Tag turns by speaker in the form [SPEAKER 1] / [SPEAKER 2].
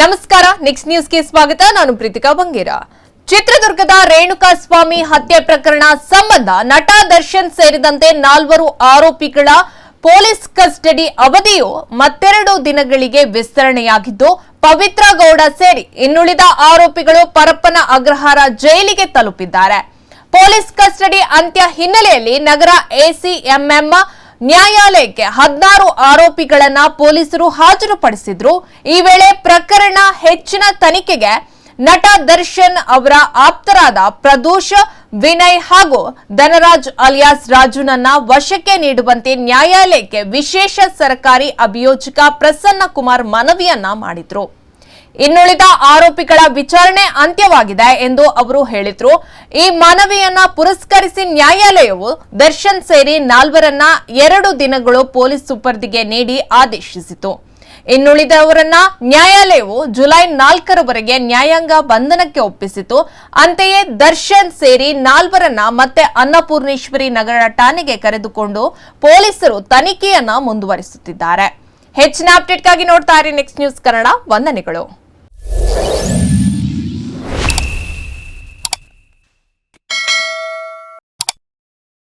[SPEAKER 1] ನಮಸ್ಕಾರ ನೆಕ್ಸ್ಟ್ ನ್ಯೂಸ್ಗೆ ಸ್ವಾಗತ. ನಾನು ಪ್ರೀತಿಕಾ ಬಂಗೇರ. ಚಿತ್ರದುರ್ಗದ ರೇಣುಕಾ ಸ್ವಾಮಿ ಹತ್ಯೆ ಪ್ರಕರಣ ಸಂಬಂಧ ನಟ ದರ್ಶನ್ ಸೇರಿದಂತೆ ನಾಲ್ವರು ಆರೋಪಿಗಳ ಪೊಲೀಸ್ ಕಸ್ಟಡಿ ಅವಧಿಯು ಮತ್ತೆರಡು ದಿನಗಳಿಗೆ ವಿಸ್ತರಣೆಯಾಗಿದ್ದು, ಪವಿತ್ರ ಗೌಡ ಸೇರಿ ಇನ್ನುಳಿದ ಆರೋಪಿಗಳು ಪರಪ್ಪನ ಅಗ್ರಹಾರ ಜೈಲಿಗೆ ತಲುಪಿದ್ದಾರೆ. ಪೊಲೀಸ್ ಕಸ್ಟಡಿ ಅಂತ್ಯ ಹಿನ್ನೆಲೆಯಲ್ಲಿ ನಗರ ಎಸಿಎಂಎಂ ನ್ಯಾಯಾಲಯಕ್ಕೆ ಹದಿನಾರು ಆರೋಪಿಗಳನ್ನ ಪೊಲೀಸರು ಹಾಜರುಪಡಿಸಿದ್ರು. ಈ ವೇಳೆ ಪ್ರಕರಣ ಹೆಚ್ಚಿನ ತನಿಖೆಗೆ ನಟ ದರ್ಶನ್ ಅವರ ಆಪ್ತರಾದ ಪ್ರದೋಷ, ವಿನಯ್ ಹಾಗೂ ಧನರಾಜ್ ಅಲಿಯಾಸ್ ರಾಜುನನ್ನ ವಶಕ್ಕೆ ನೀಡುವಂತೆ ನ್ಯಾಯಾಲಯಕ್ಕೆ ವಿಶೇಷ ಸರ್ಕಾರಿ ಅಭಿಯೋಜಕ ಪ್ರಸನ್ನ ಕುಮಾರ್ ಮನವಿಯನ್ನ ಮಾಡಿದ್ರು. ಇನ್ನುಳಿದ ಆರೋಪಿಗಳ ವಿಚಾರಣೆ ಅಂತ್ಯವಾಗಿದೆ ಎಂದು ಅವರು ಹೇಳಿದ್ರು. ಈ ಮನವಿಯನ್ನ ಪುರಸ್ಕರಿಸಿ ನ್ಯಾಯಾಲಯವು ದರ್ಶನ್ ಸೇರಿ ನಾಲ್ವರನ್ನ ಎರಡು ದಿನಗಳು ಪೊಲೀಸ್ ಸುಪರ್ದಿಗೆ ನೀಡಿ ಆದೇಶಿಸಿತು. ಇನ್ನುಳಿದವರನ್ನ ನ್ಯಾಯಾಲಯವು ಜುಲೈ ನಾಲ್ಕರವರೆಗೆ ನ್ಯಾಯಾಂಗ ಬಂಧನಕ್ಕೆ ಒಪ್ಪಿಸಿತು. ಅಂತೆಯೇ ದರ್ಶನ್ ಸೇರಿ ನಾಲ್ವರನ್ನ ಮತ್ತೆ ಅನ್ನಪೂರ್ಣೇಶ್ವರಿ ನಗರ ಠಾಣೆಗೆ ಕರೆದುಕೊಂಡು ಪೊಲೀಸರು ತನಿಖೆಯನ್ನ ಮುಂದುವರಿಸುತ್ತಿದ್ದಾರೆ. ಹೆಚ್ಚಿನ ಅಪ್ಡೇಟ್ಗಾಗಿ ನೋಡ್ತಾ ಇರಿ ನೆಕ್ಸ್ಟ್ ನ್ಯೂಸ್ ಕನ್ನಡ ವಂದನೆಗಳು.